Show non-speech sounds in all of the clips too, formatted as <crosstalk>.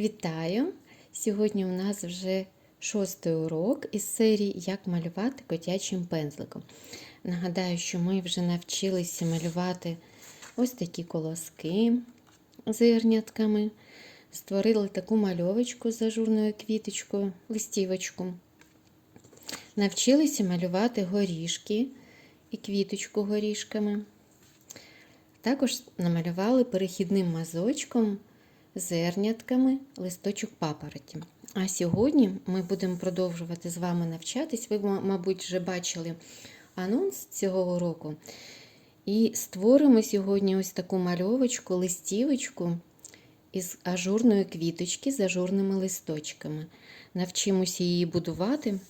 Вітаю! Сьогодні у нас вже шостий урок із серії Як малювати котячим пензликом. Нагадаю, що ми вже навчилися малювати ось такі колоски з ірнятками, створили таку мальовочку з ажурною квіточкою, листівочку. Навчилися малювати горішки і квіточку горішками. Також намалювали перехідним мазочком зернятками листочок папороті. А сьогодні ми будемо продовжувати з вами навчатись. Ви, мабуть, вже бачили анонс цього уроку. І створимо сьогодні ось таку мальовочку, листівочку із ажурної квіточки з ажурними листочками. Навчимося її будувати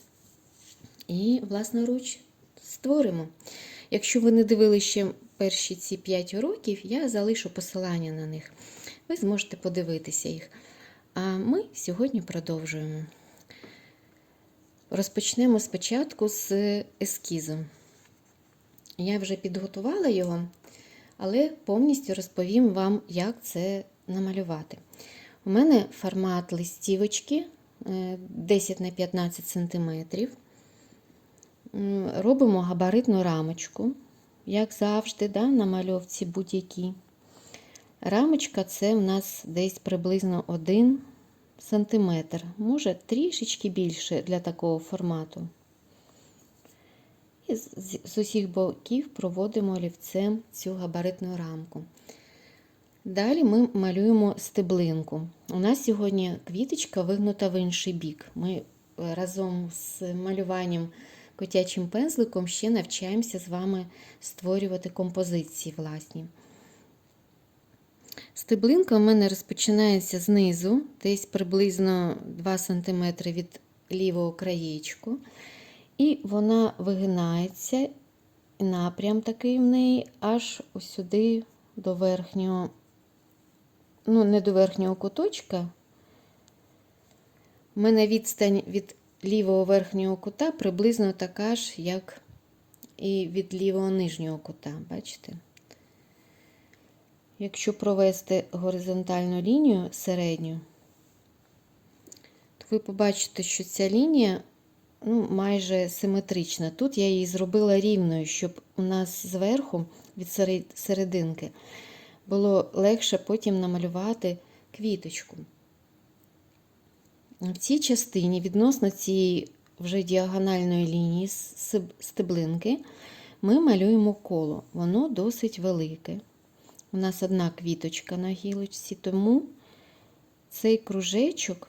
і, власноруч, створимо. Якщо ви не дивилися ще перші ці 5 уроків, я залишу посилання на них. Ви зможете подивитися їх. А ми сьогодні продовжуємо. Розпочнемо спочатку з ескізу. Я вже підготувала його, але повністю розповім вам, як це намалювати. У мене формат листівочки 10 на 15 см. Робимо габаритну рамочку, як завжди, да, на мальовці будь-якій. Рамочка це у нас десь приблизно 1 см, може трішечки більше для такого формату. І з усіх боків проводимо олівцем цю габаритну рамку. Далі ми малюємо стеблинку. У нас сьогодні квіточка вигнута в інший бік. Ми разом з малюванням котячим пензликом ще навчаємося з вами створювати композиції власні. Стеблинка у мене розпочинається знизу, десь приблизно 2 см від лівого краєчку. І вона вигинається, напрям такий в неї, аж ось сюди до верхнього, ну, не до верхнього куточка. У мене відстань від лівого верхнього кута приблизно така ж, як і від лівого нижнього кута, бачите? Якщо провести горизонтальну лінію середню, то ви побачите, що ця лінія ну, майже симетрична. Тут я її зробила рівною, щоб у нас зверху від серединки було легше потім намалювати квіточку. В цій частині відносно цієї вже діагональної лінії стеблинки ми малюємо коло. Воно досить велике. У нас одна квіточка на гілочці, тому цей кружечок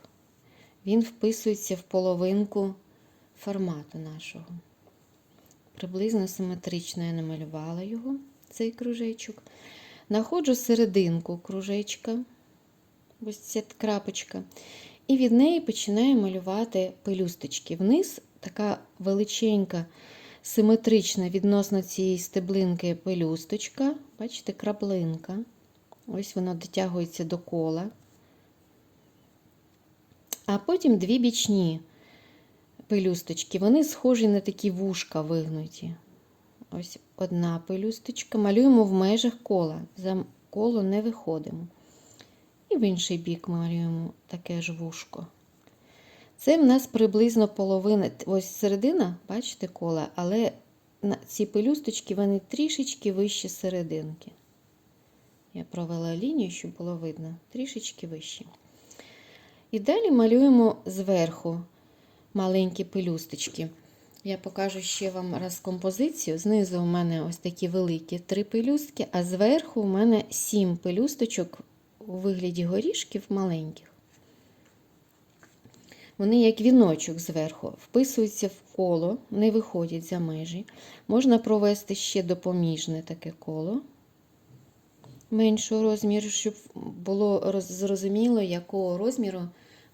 він вписується в половинку формату нашого. Приблизно симетрично я намалювала його, цей кружечок. Находжу серединку кружечка, ось ця крапочка, і від неї починаю малювати пелюсточки. Вниз така величенька симетрична відносно цієї стеблинки пелюсточка, бачите, краплинка. Ось воно дотягується до кола. А потім дві бічні пелюсточки. Вони схожі на такі вушка вигнуті. Ось одна пелюсточка. Малюємо в межах кола. За коло не виходимо. І в інший бік малюємо таке ж вушко. Це в нас приблизно половина, ось середина, бачите, кола, але ці пелюсточки вони трішечки вище серединки. Я провела лінію, щоб було видно, трішечки вище. І далі малюємо зверху маленькі пелюсточки. Я покажу ще вам раз композицію. Знизу у мене ось такі великі три пелюстки, а зверху у мене сім пелюсточок у вигляді горішків маленьких. Вони, як віночок зверху, вписуються в коло, не виходять за межі. Можна провести ще допоміжне таке коло меншого розміру, щоб було зрозуміло, якого розміру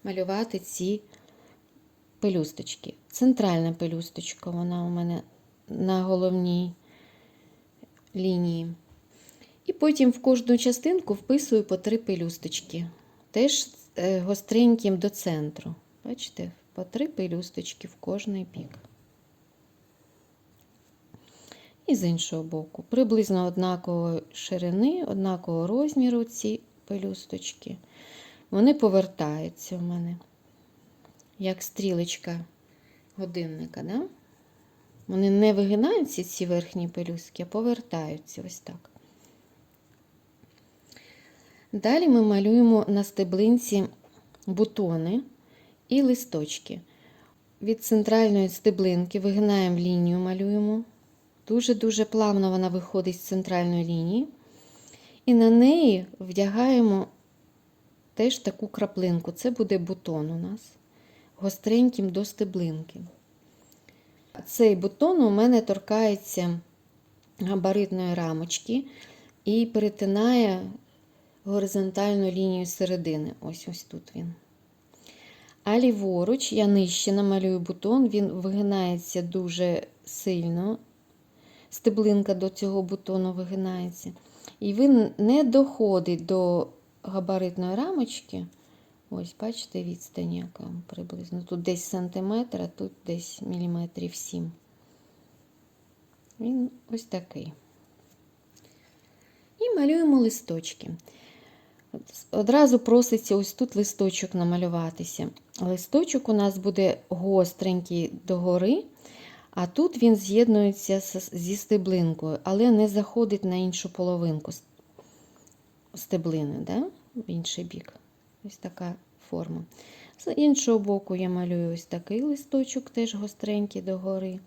малювати ці пелюсточки. Центральна пелюсточка, вона у мене на головній лінії. І потім в кожну частинку вписую по три пелюсточки. Теж е, гостреньким до центру. Бачите, по три пелюсточки в кожний бік. І з іншого боку, приблизно однакової ширини, однакового розміру ці пелюсточки. вони повертаються в мене, як стрілочка годинника. Да? Вони не вигинаються, ці верхні пелюстки, а повертаються ось так. Далі ми малюємо на стеблинці бутони і листочки. Від центральної стеблинки вигинаємо лінію, малюємо. Дуже-дуже плавно вона виходить з центральної лінії. І на неї вдягаємо теж таку краплинку. Це буде бутон у нас гостреньким до стеблинки. Цей бутон у мене торкається габаритної рамочки і перетинає горизонтальну лінію середини. Ось ось тут він. А ліворуч я нижче намалюю бутон, він вигинається дуже сильно. Стеблинка до цього бутону вигинається. І він не доходить до габаритної рамочки. Ось, бачите, відстань яка приблизно. Тут десь сантиметр, а тут десь міліметрів 7. Він ось такий. І малюємо листочки. Одразу проситься ось тут листочок намалюватися. Листочок у нас буде гостренький догори, а тут він з'єднується зі стеблинкою, але не заходить на іншу половинку стеблини, да? в інший бік. Ось така форма. З іншого боку я малюю ось такий листочок, теж гостренький догори.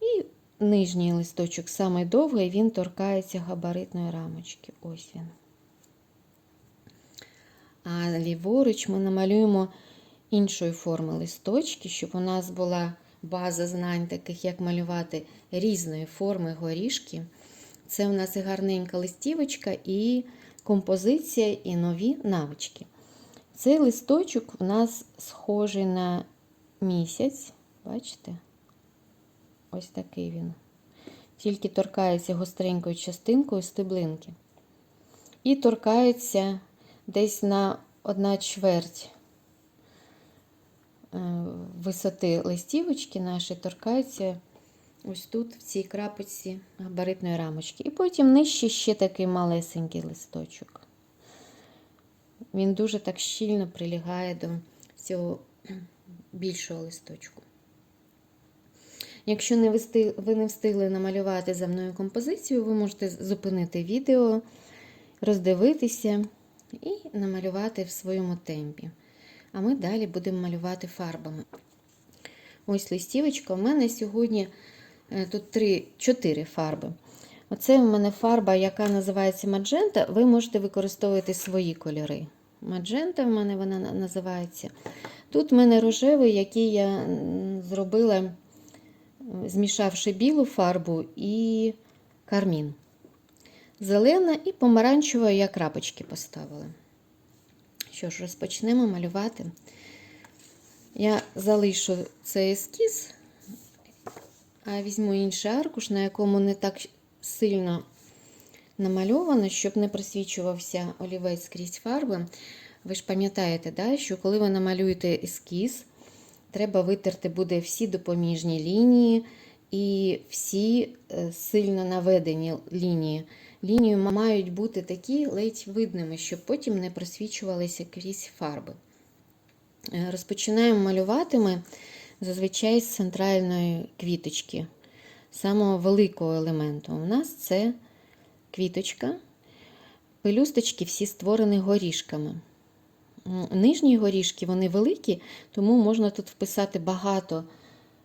І нижній листочок, самий довгий, він торкається габаритної рамочки. Ось він. А ліворуч ми намалюємо іншої форми листочки, щоб у нас була база знань, таких як малювати різної форми горішки. Це у нас і гарненька листівочка, і композиція, і нові навички. Цей листочок у нас схожий на місяць. Бачите? Ось такий він. Тільки торкається гостренькою частинкою стеблинки. І торкається десь на одна чверть е, висоти листівочки нашої торкається ось тут, в цій крапочці габаритної рамочки. І потім нижче ще такий малесенький листочок. Він дуже так щільно прилягає до цього більшого листочку. Якщо не ви не встигли намалювати за мною композицію, ви можете зупинити відео, роздивитися і намалювати в своєму темпі. А ми далі будемо малювати фарбами. Ось листівочка. У мене сьогодні е, тут 3, 4 фарби. Оце у мене фарба, яка називається маджента. Ви можете використовувати свої кольори. Маджента в мене вона називається. Тут в мене рожевий, який я зробила, змішавши білу фарбу і кармін. Зелена і помаранчева я крапочки поставила. Що ж, розпочнемо малювати. Я залишу цей ескіз, а візьму інший аркуш, на якому не так сильно намальовано, щоб не просвічувався олівець скрізь фарби. Ви ж пам'ятаєте, да, що коли ви намалюєте ескіз, треба витерти буде всі допоміжні лінії і всі е, сильно наведені лінії. Лінії мають бути такі ледь видними, щоб потім не просвічувалися крізь фарби. Е, Розпочинаємо малювати ми зазвичай з центральної квіточки, самого великого елементу. У нас це квіточка. Пелюсточки всі створені горішками. Нижні горішки вони великі, тому можна тут вписати багато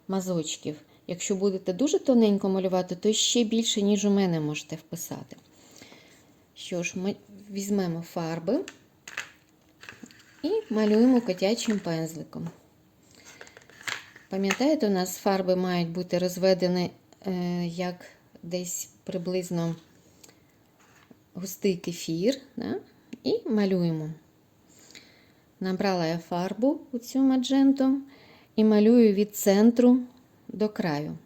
мазочків. Якщо будете дуже тоненько малювати, то ще більше, ніж у мене можете вписати. Що ж, ми візьмемо фарби і малюємо котячим пензликом. Пам'ятаєте, у нас фарби мають бути розведені е, як десь приблизно густий кефір. Да? І малюємо. Набрала я фарбу у цю мадженту і малюю від центру до краю.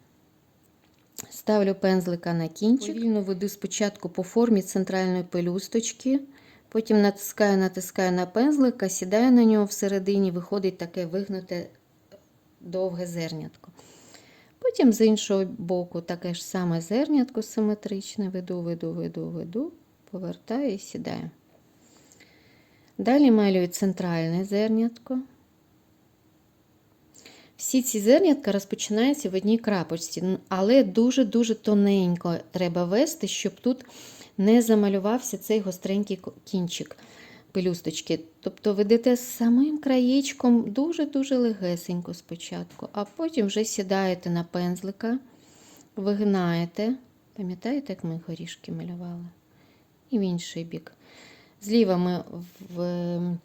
Ставлю пензлика на кінчик. Повільно веду спочатку по формі центральної пелюсточки, потім натискаю, натискаю на пензлика, сідаю на нього всередині, виходить таке вигнуте довге зернятко. Потім з іншого боку таке ж саме зернятко симетричне, веду, веду, веду, веду, повертаю і сідаю. Далі малюю центральне зернятко. Всі ці зернятка розпочинаються в одній крапочці, але дуже-дуже тоненько треба вести, щоб тут не замалювався цей гостренький кінчик пелюсточки. Тобто ведете самим краєчком дуже-дуже легесенько спочатку, а потім вже сідаєте на пензлика, вигинаєте. Пам'ятаєте, як ми горішки малювали? І в інший бік. Зліва ми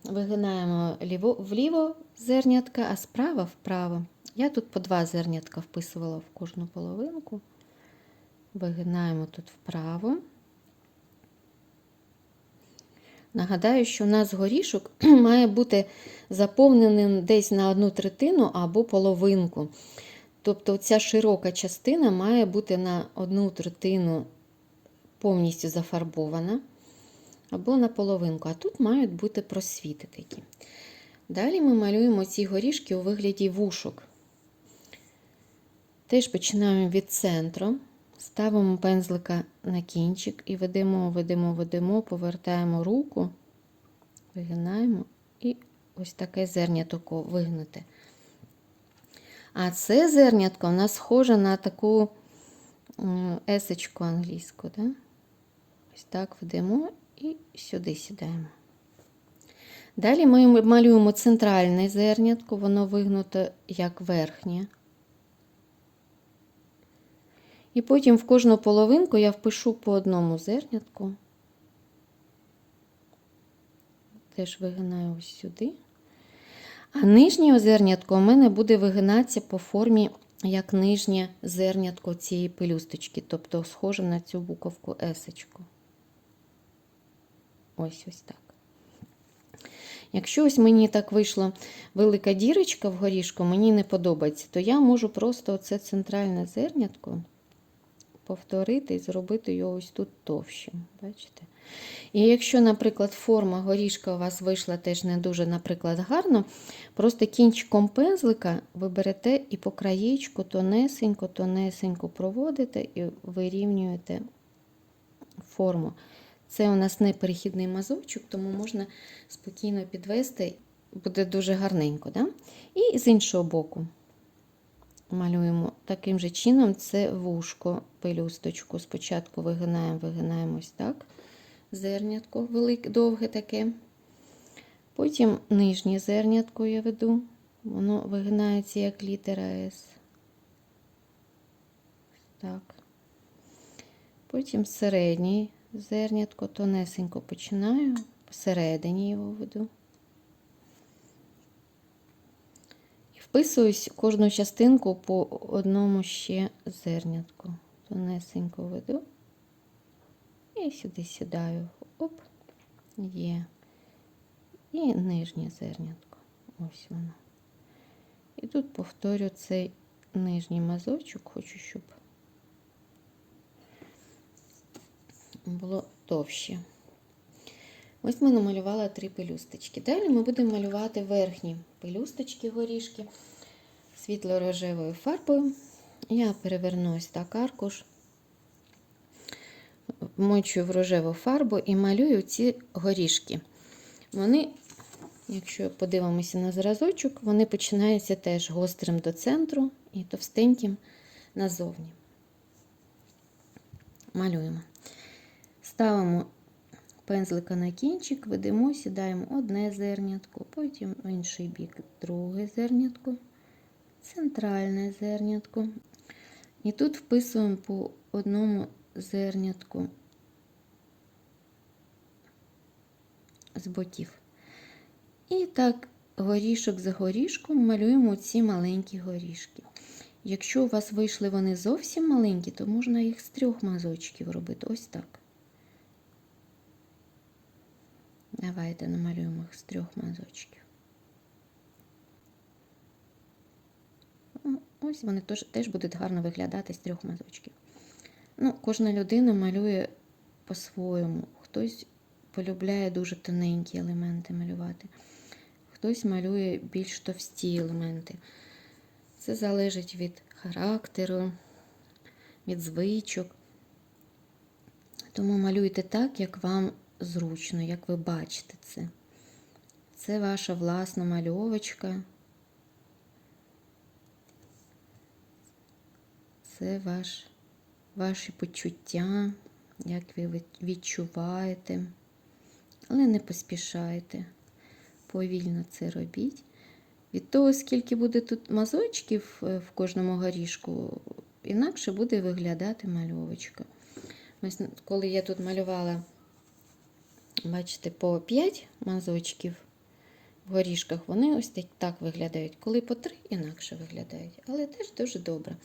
вигинаємо вліво зернятка, а справа вправо. Я тут по два зернятка вписувала в кожну половинку. Вигинаємо тут вправо. Нагадаю, що у нас горішок <clears throat> має бути заповненим десь на одну третину або половинку. Тобто ця широка частина має бути на одну третину повністю зафарбована або на половинку, а тут мають бути просвіти такі. Далі ми малюємо ці горішки у вигляді вушок. Теж починаємо від центру, ставимо пензлика на кінчик і ведемо, ведемо, ведемо, повертаємо руку, вигинаємо і ось таке зернятко вигнуте. А це зернятко у нас схоже на таку есочку англійську. Да? Ось так ведемо і сюди сідаємо. Далі ми малюємо центральне зернятко, воно вигнуто як верхнє. І потім в кожну половинку я впишу по одному зернятку. Теж вигинаю ось сюди. А нижнє зернятко у мене буде вигинатися по формі як нижнє зернятко цієї пелюсточки, тобто схоже на цю буковку есочку. Ось ось так. Якщо ось мені так вийшла велика дірочка в горішку, мені не подобається, то я можу просто оце центральне зернятко повторити і зробити його ось тут товщим. Бачите? І якщо, наприклад, форма горішка у вас вийшла теж не дуже, наприклад, гарно, просто кінчиком пензлика ви берете і по краєчку тонесенько, тонесенько проводите і вирівнюєте форму. Це у нас не перехідний мазочок, тому можна спокійно підвести, буде дуже гарненько. Да? І з іншого боку малюємо таким же чином це вушко, пелюсточку. Спочатку вигинаємо, вигинаємо ось так. Зернятко велике, довге таке. Потім нижнє зернятко я веду, воно вигинається як літера С. Так. Потім середній зернятко, тонесенько починаю, посередині його веду. Вписуюсь кожну частинку по одному ще зернятку. Тонесенько веду. І сюди сідаю. Оп, є. І нижнє зернятко. Ось воно. І тут повторю цей нижній мазочок, хочу, щоб було товще. Ось ми намалювали три пелюсточки. Далі ми будемо малювати верхні пелюсточки горішки світло-рожевою фарбою. Я переверну ось так аркуш, вмочую в рожеву фарбу і малюю ці горішки. Вони, якщо подивимося на зразочок, вони починаються теж гострим до центру і товстеньким назовні. Малюємо. Ставимо пензлика на кінчик, ведемо, сідаємо одне зернятко, потім в інший бік друге зернятко, центральне зернятко. І тут вписуємо по одному зернятку з боків. І так, горішок за горішком малюємо ці маленькі горішки. Якщо у вас вийшли вони зовсім маленькі, то можна їх з трьох мазочків робити. Ось так. Давайте намалюємо їх з трьох мазочків. Ось вони теж, теж будуть гарно виглядати з трьох мазочків. Ну, Кожна людина малює по-своєму. Хтось полюбляє дуже тоненькі елементи малювати, хтось малює більш товсті елементи. Це залежить від характеру, від звичок. Тому малюйте так, як вам зручно, як ви бачите це. Це ваша власна мальовочка. Це ваш, ваші почуття, як ви відчуваєте. Але не поспішайте. Повільно це робіть. Від того, скільки буде тут мазочків е, в кожному горішку, інакше буде виглядати мальовочка. Ось коли я тут малювала, бачите, по 5 мазочків в горішках, вони ось так, виглядають. Коли по 3, інакше виглядають. Але теж дуже добре.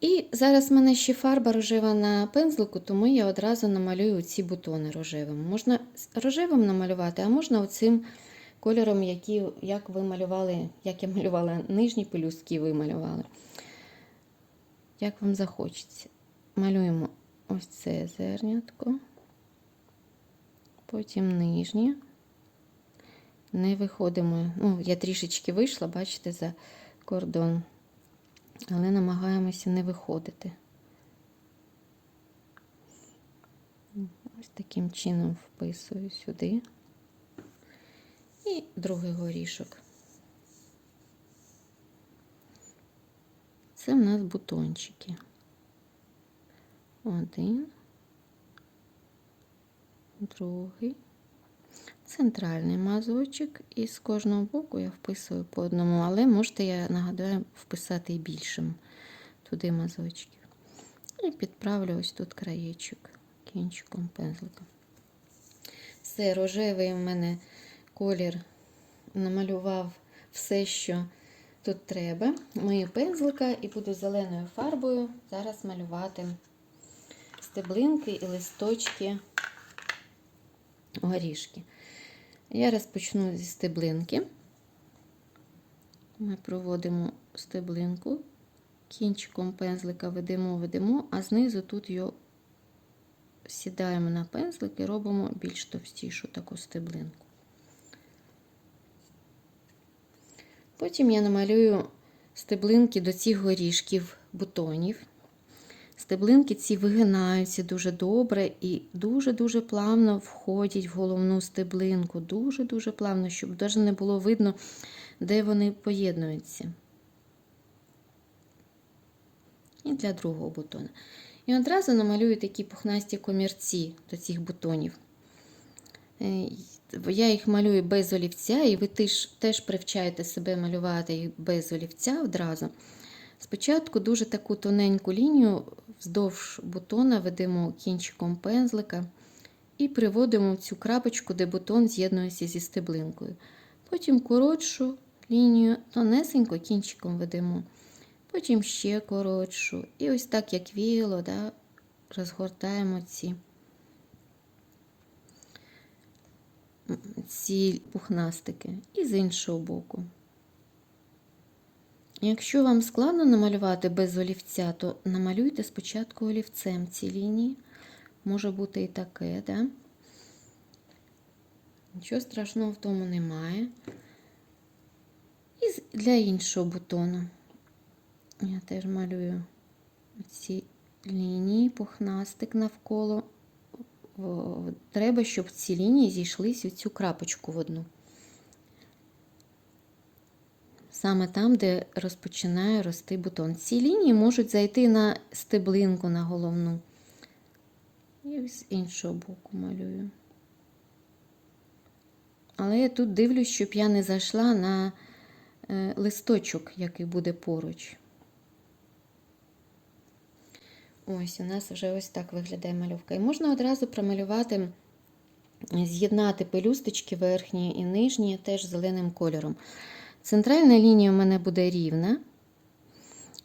І зараз в мене ще фарба рожева на пензлику, тому я одразу намалюю ці бутони рожевим. Можна рожевим намалювати, а можна оцим кольором, які, як ви малювали, як я малювала нижні пелюстки, ви малювали. Як вам захочеться. Малюємо ось це зернятко, потім нижнє. Не виходимо. Ну, я трішечки вийшла, бачите, за кордон. Але намагаємося не виходити. Ось таким чином вписую сюди. І другий горішок. Це в нас бутончики. Один, другий, центральний мазочок, і з кожного боку я вписую по одному, але можете, я нагадаю, вписати і більшим туди мазочків. І підправлю ось тут краєчок кінчиком пензлика. Все, рожевий у мене колір намалював все, що тут треба. Мию пензлика і буду зеленою фарбою зараз малювати стеблинки і листочки горішки. Я розпочну зі стеблинки. Ми проводимо стеблинку, кінчиком пензлика ведемо, ведемо, а знизу тут його сідаємо на пензлик і робимо більш товстішу таку стеблинку. Потім я намалюю стеблинки до цих горішків бутонів. Стеблинки ці вигинаються дуже добре і дуже-дуже плавно входять в головну стеблинку. Дуже-дуже плавно, щоб навіть не було видно, де вони поєднуються. І для другого бутона. І одразу намалюю такі пухнасті комірці до цих бутонів. Е, Я їх малюю без олівця, і ви теж, теж привчаєте себе малювати їх без олівця одразу. Спочатку дуже таку тоненьку лінію вздовж бутона ведемо кінчиком пензлика і приводимо в цю крапочку, де бутон з'єднується зі стеблинкою. Потім коротшу лінію тонесенько кінчиком ведемо. Потім ще коротшу. І ось так, як віяло, да, розгортаємо ці, ці пухнастики. І з іншого боку. Якщо вам складно намалювати без олівця, то намалюйте спочатку олівцем ці лінії. Може бути і таке, да? Нічого страшного в тому немає. І для іншого бутону я теж малюю ці лінії, пухнастик навколо. Треба, щоб ці лінії зійшлись у цю крапочку в одну. Саме там, де розпочинає рости бутон. Ці лінії можуть зайти на стеблинку на головну. І з іншого боку малюю. Але я тут дивлюсь, щоб я не зайшла на е, листочок, який буде поруч. Ось, у нас вже ось так виглядає мальовка. І можна одразу промалювати, з'єднати пелюсточки верхні і нижні теж зеленим кольором. Центральна лінія у мене буде рівна,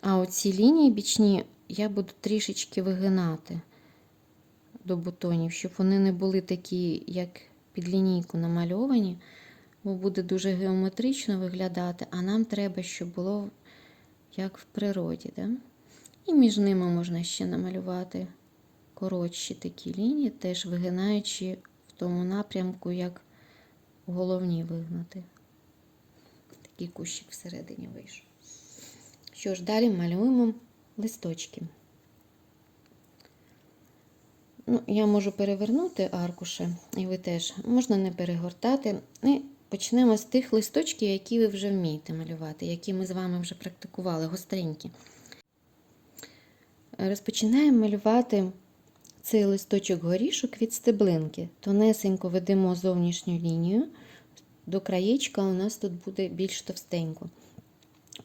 а оці лінії бічні я буду трішечки вигинати до бутонів, щоб вони не були такі, як під лінійку намальовані, бо буде дуже геометрично виглядати, а нам треба, щоб було як в природі. Да? І між ними можна ще намалювати коротші такі лінії, теж вигинаючи в тому напрямку, як головні вигнати. Такий кущик всередині вийшов. Що ж, далі малюємо листочки. Ну, я можу перевернути аркуші, і ви теж можна не перегортати. І почнемо з тих листочків, які ви вже вмієте малювати, які ми з вами вже практикували, гостренькі. Розпочинаємо малювати цей листочок горішок від стеблинки. Тонесенько ведемо зовнішню лінію. До краєчка у нас тут буде більш товстенько.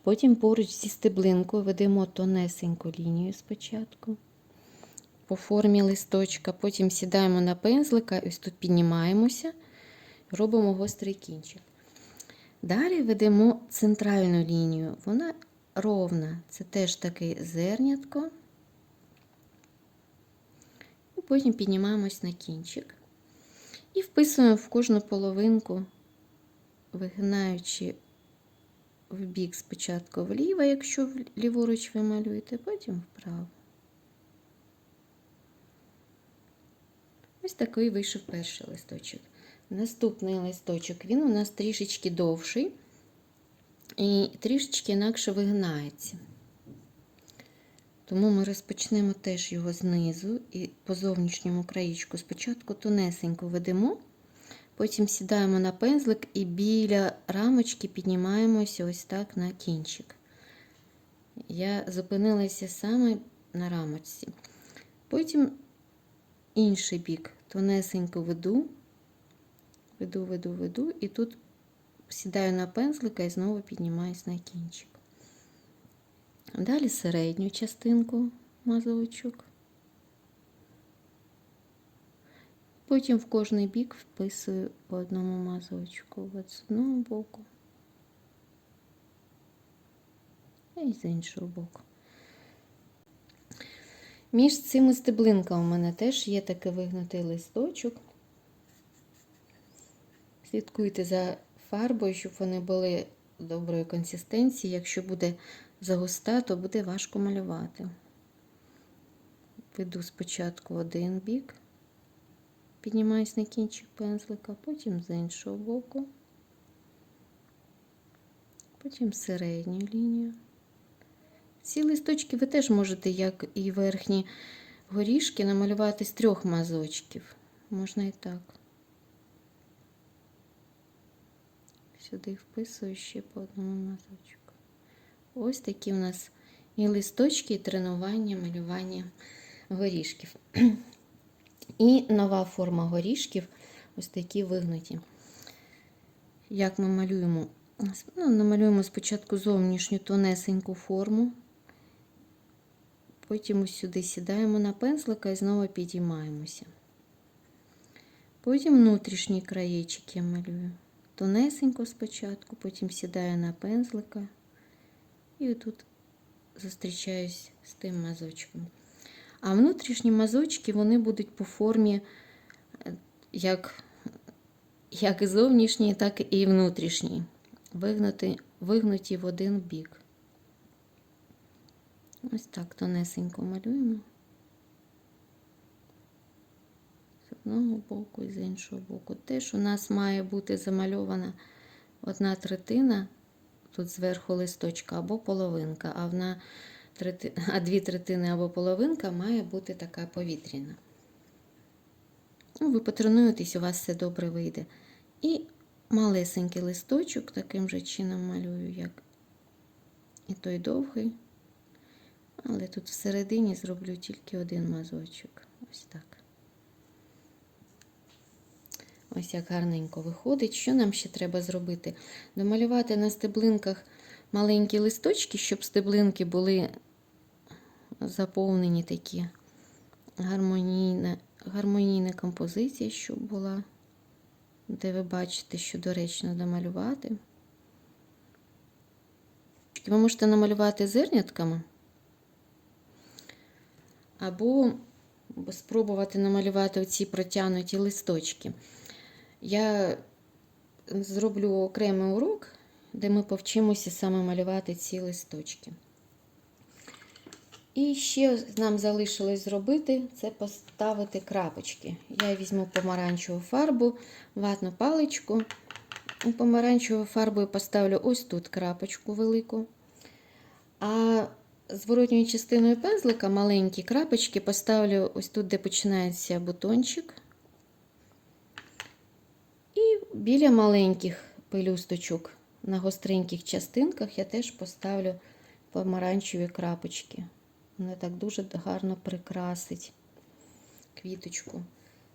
Потім поруч зі стеблинкою ведемо тонесеньку лінію спочатку по формі листочка. Потім сідаємо на пензлика, ось тут піднімаємося, робимо гострий кінчик. Далі ведемо центральну лінію. Вона ровна, це теж таке зернятко. І потім піднімаємось на кінчик. І вписуємо в кожну половинку, вигинаючи в бік спочатку вліво, якщо ліворуч ви малюєте, потім вправо. Ось такий вийшов перший листочок. Наступний листочок, він у нас трішечки довший і трішечки інакше вигинається. Тому ми розпочнемо теж його знизу і по зовнішньому краєчку спочатку тонесенько ведемо, потім сідаємо на пензлик і біля рамочки піднімаємося ось так на кінчик. Я зупинилася саме на рамочці. Потім інший бік тонесенько веду, веду, веду, веду, і тут сідаю на пензлика і знову піднімаюсь на кінчик. Далі середню частинку мазочок. Потім в кожний бік вписую по одному мазочку от з одного боку і з іншого боку. Між цими стеблинками у мене теж є такий вигнутий листочок. Слідкуйте за фарбою, щоб вони були доброї консистенції. Якщо буде загуста, то буде важко малювати. Веду спочатку один бік, піднімаюсь на кінчик пензлика, потім з іншого боку, потім середню лінію. Ці листочки ви теж можете, як і верхні горішки, намалювати з трьох мазочків. Можна і так. Сюди вписую ще по одному мазочку. Ось такі у нас і листочки, і тренування, малювання горішків. <clears throat> І нова форма горішків, ось такі вигнуті. Як ми малюємо? Ну, намалюємо спочатку зовнішню тонесеньку форму. Потім ось сюди сідаємо на пензлика і знову підіймаємося. Потім внутрішній краєчик я малюю. Тонесенько спочатку, потім сідаю на пензлика і тут зустрічаюсь з тим мазочком. А внутрішні мазочки вони будуть по формі як, як і зовнішні, так і внутрішні, вигнуті, вигнуті в один бік. Ось так тонесенько малюємо. З одного боку і з іншого боку. Теж у нас має бути замальована одна третина, тут зверху листочка або половинка, а, вона, <laughs> а дві третини або половинка має бути така повітряна. Ну, ви потренуєтесь, у вас все добре вийде. І малесенький листочок таким же чином малюю, як і той довгий. Але тут всередині зроблю тільки один мазочок. Ось так. Ось як гарненько виходить. Що нам ще треба зробити? Домалювати на стеблинках маленькі листочки, щоб стеблинки були заповнені такі гармонійна, гармонійна композиція, щоб була, де ви бачите, що доречно домалювати. Ви можете намалювати зернятками. Або спробувати намалювати оці протягнуті листочки. Я зроблю окремий урок, де ми повчимося саме малювати ці листочки. І ще нам залишилось зробити це поставити крапочки. Я візьму помаранчеву фарбу, ватну паличку. І помаранчевою фарбою поставлю ось тут крапочку велику. А зворотньою частиною пензлика маленькі крапочки поставлю ось тут, де починається бутончик. І біля маленьких пелюсточок на гостреньких частинках я теж поставлю помаранчеві крапочки. Вона так дуже гарно прикрасить квіточку.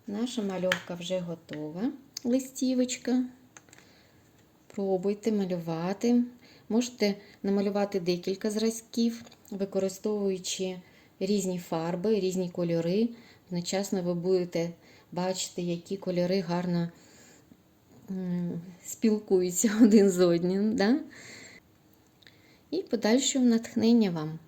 Наша мальовка вже готова. Листівочка. Пробуйте малювати. Можете намалювати декілька зразків, використовуючи різні фарби, різні кольори. Одночасно ви будете бачити, які кольори гарно спілкуються <laughs> один з одним. Да? І подальшого натхнення вам.